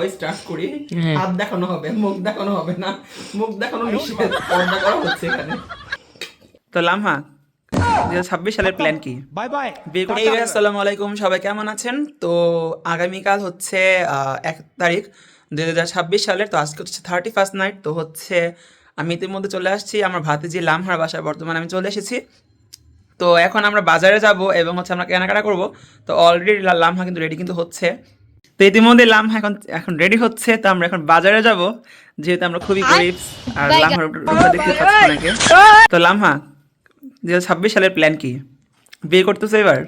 ওই স্টার্ট করি হাত দেখানো হবে মুখ দেখানো হবে না। মুখ দেখানো নিষেধ। পর্দা করা হচ্ছে এখানে। তো লামহা দু ছাব্বিশ সালের প্ল্যান কি? বাই বাই এই আসসালামু আলাইকুম সবাই কেমন আছেন? তো আগামীকাল হচ্ছে এক তারিখ দুই হাজার ছাব্বিশ সালের তো আজকে হচ্ছে থার্টি ফার্স্ট নাইট তো হচ্ছে আমি ইতিমধ্যে চলে আসছি আমার ভাতিজি লামহার বাসায় বর্তমানে আমি চলে এসেছি। তো এখন আমরা বাজারে যাব এবং হচ্ছে আমরা কেনাকাটা করব। তো অলরেডি লামহা কিন্তু রেডি কিন্তু হচ্ছে। তো ইতিমধ্যে লামহা এখন এখন রেডি হচ্ছে তো আমরা এখন বাজারে যাব। যেহেতু আমরা খুবই গরিব আর লামহার রূপটা দেখতে পাচ্ছি অনেকে তো লামহা দু হাজার ছাব্বিশ সালের প্ল্যান কি? বিয়ে করতেছো এবার?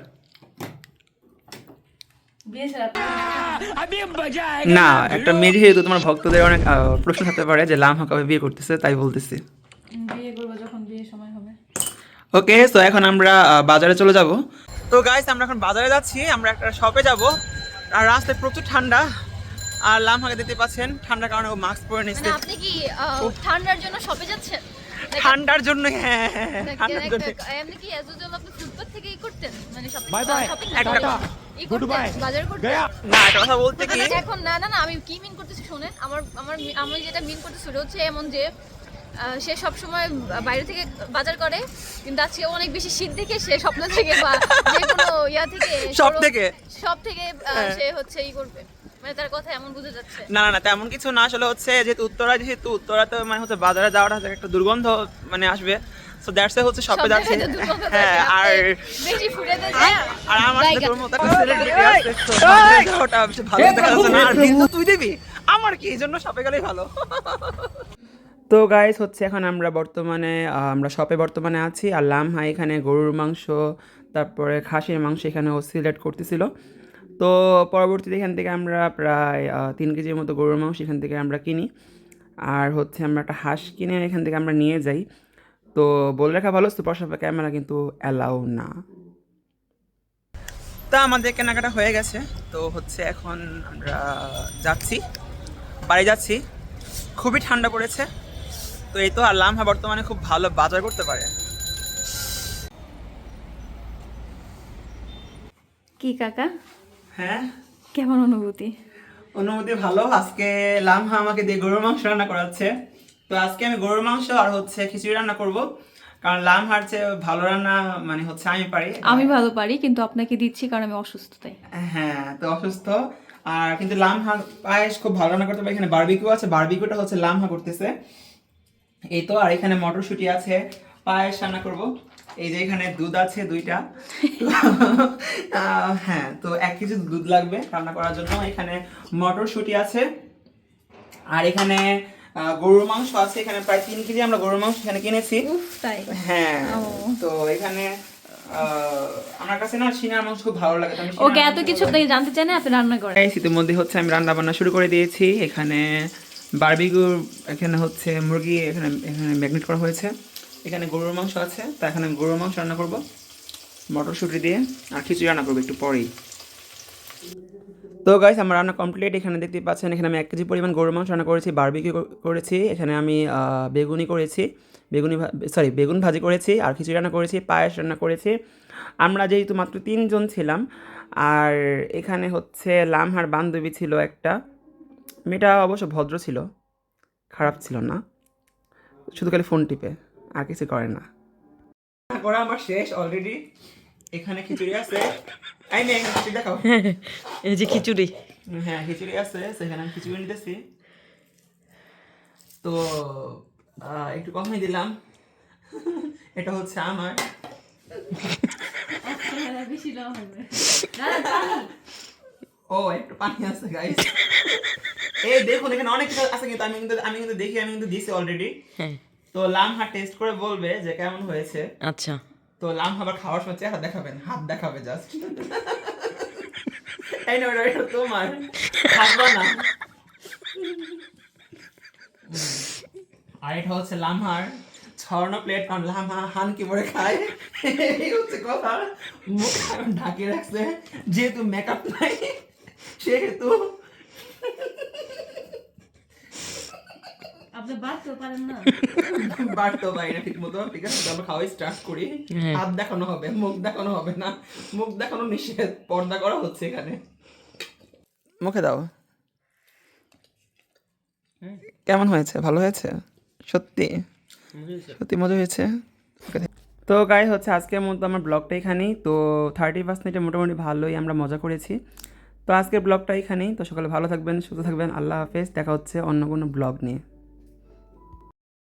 না একটা মেয়ে যেহেতু তোমার ভক্তদের অনেক প্রশ্ন থাকতে পারে যে লামহা কবে বিয়ে করতেছে তাই বলতেছি। বিয়ে করব যখন বিয়ের সময় হবে। ওকে তো এখন আমরা বাজারে চলে যাব। তো গাইস আমরা এখন বাজারে যাচ্ছি আমরা একটা শপে যাব। আর রাস্তায় প্রচুর ঠান্ডা আর লামহাকে দেখতে পাচ্ছেন ঠান্ডার কারণে ও মাস্ক পরে মানে নিচ্ছে। আপনি কি ঠান্ডার জন্য শপে যাচ্ছেন? ঠান্ডার জন্য হ্যাঁ হ্যাঁ, হ্যাঁ, নাকি- ঠান্ডার জন্য। এমনি কি as usual আপনি ফুটপাথ থেকেই করতেন? মানে shopping- বাই বাই একটা ই গুড বাই বাজার করতেন? গয়া। না একটা কথা বলতে কি এখন না না না আমি কি মিন করতেছি শুনেন আমার আমার আমি যেটা মিন করতেছি সেটা হচ্ছে এমন যে সে সব সময় বাইরে থেকে বাজার করে কিন্তু আজকে অনেক বেশি শীত দেখে সে স্বপ্ন থেকে বা যে কোনো ইয়া থেকে সব থেকে? সব থেকে হ্যাঁ। সে হচ্ছে ই করবে। মানে তার কথা এমন বোঝা যাচ্ছে। না না না তেমন কিছু না। আসলে হচ্ছে যেহেতু উত্তরা যেহেতু উত্তরাতে মানে হচ্ছে বাজারে যাওয়াটা একটা দুর্গন্ধ মানে আসবে। সো দ্যাটস হচ্ছে শপে যাচ্ছে। জায়গায় হ্যাঁ আর বেশি ফুটে যায়। আর আমার সাথে তোর মতো একটা সেলিব্রিটি আছে তো বাজারে ভালো দেখা যাচ্ছে না। আর বিল তুই দিবি? আমার কি? এই জন্য শপে গেলেই ভালো। তো গাইস হচ্ছে এখন আমরা বর্তমানে আমরা শপে বর্তমানে আছি। আর লামহা এখানে গরুর মাংস, তারপরে খাসির মাংস এখানে ও সিলেক্ট করতেছিল। তো পরবর্তীতে এখান থেকে আমরা প্রায় তিন কেজির মতো গরুর মাংস এখান থেকে আমরা কিনি। আর হচ্ছে আমরা একটা হাঁস কিনে এখান থেকে আমরা নিয়ে যাই। তো বলে রাখা ভালো, সুপার শপে ক্যামেরা কিন্তু অ্যালাউ না। তা আমাদের কেনাকাটা হয়ে গেছে। তো হচ্ছে এখন আমরা যাচ্ছি, বাড়ি যাচ্ছি। খুবই ঠান্ডা পড়েছে। তো এই তো আর লামহা বর্তমানে খুব ভালো বাজার করতে পারে। কি কাকা? হ্যাঁ? কেমন অনুভূতি? অনুমতি ভালো। আজকে লামহা আমাকে দিয়ে গরুর মাংস রান্না করাচ্ছে। তো আজকে আমি গরুর মাংস আর হচ্ছে খিচুড়ি রান্না করব। কারণ লামহার চেয়ে ভালো রান্না মানে হচ্ছে আমি পারি। আমি ভালো পারি কিন্তু আপনাকে দিচ্ছি কারণ আমি অসুস্থ তাই। হ্যাঁ তো অসুস্থ। আর কিন্তু লামহা পায়েস খুব ভালো রান্না করতে পারে। এখানে বারবিকিউ আছে। বারবিকিউটা হচ্ছে লামহা করতেছে। এই তো আর এখানে মটরশুঁটি আছে। পায়েস রান্না করব। এই যে এখানে দুধ আছে দুইটা। হ্যাঁ তো এক কেজি দুধ লাগবে রান্না করার জন্য। এখানে মটরশুঁটি আছে। আর এখানে গরুর মাংস আছে। এখানে প্রায় তিন কেজি আমরা গরুর মাংস এখানে কিনেছি। তাই। হ্যাঁ তো এখানে আহ, আমার কাছে না সিনার মাংস খুব ভালো লাগে। ওকে এত কিছু জানতে চান না আপনি রান্না করেন। এই ইতিমধ্যে হচ্ছে আমি রান্না বান্না শুরু করে দিয়েছি। এখানে বারবিকিউ এখানে হচ্ছে মুরগি এখানে এখানে ম্যাগনেট করা হয়েছে। এখানে গরুর মাংস আছে, তা এখানে গরুর মাংস রান্না করব। মটরশুঁটি দিয়ে, আর খিচুড়ি রান্না করব একটু পরেই। তো গাইস আমার রান্না কমপ্লিট এখানে দেখতে পাচ্ছেন, এখানে আমি এক কেজি পরিমাণ গরুর মাংস রান্না করেছি, বারবিকিউ করেছি। এখানে আমি বেগুনি করেছি, বেগুনি সরি বেগুন ভাজি করেছি, আর খিচুড়ি রান্না করেছি, পায়েস রান্না করেছি। আমরা যেহেতু মাত্র তিনজন ছিলাম, আর এখানে হচ্ছে লামহার বান্ধবী ছিল একটা। মেয়েটা অবশ্য ভদ্র ছিল খারাপ ছিল না। শুধু খালি ফোন টিপে আর কিছু করে না। করা আমার শেষ অলরেডি এখানে খিচুড়ি আছে। এই মেয়ে খিচুড়ি দেখাও। এই যে খিচুড়ি। হ্যাঁ খিচুড়ি আছে সেখানে আমি খিচুড়ি নিতেছি। তো একটু কমই দিলাম। এটা হচ্ছে আমার। ও একটু পানি আছে গাইস এই দেখুন এখানে অনেক কিছু আছে কিন্তু আমি কিন্তু আমি কিন্তু দেখি আমি কিন্তু দিছি অলরেডি হ্যাঁ। তো লামহা টেস্ট করে বলবে যে কেমন হয়েছে। আচ্ছা। তো লাম আবার খাওয়ার সময় চেহারা দেখাবেন হাত দেখাবে জাস্ট এই না এটা তোমার। খাব না। আর এটা হচ্ছে লামহার ছড়ানো প্লেট কারণ লামহা হান কি করে খায়? এই হচ্ছে কথা। মুখ এখন ঢাকে রাখছে যেহেতু মেকআপ নাই সেহেতু বাড়তেও পারেন না। বাড়তো পারি না ঠিক মতো ঠিক আছে? আমরা খাওয়াই স্টার্ট করি। হ্যাঁ। হাত দেখানো হবে মুখ দেখানো হবে না। মুখ দেখানো নিষেধ পর্দা করা হচ্ছে এখানে। মুখে দাও। কেমন হয়েছে? ভালো হয়েছে? সত্যি? সত্যি মজা হয়েছে? তো গাই হচ্ছে আজকের মতো আমার ব্লগটা এখানেই। তো থার্টি ফার্স্ট নাইটে মোটামুটি ভালোই আমরা মজা করেছি। তো আজকের ব্লগটা এখানেই। তো সকালে ভালো থাকবেন সুস্থ থাকবেন। আল্লাহ হাফেজ। দেখা হচ্ছে অন্য কোনো ব্লগ নিয়ে।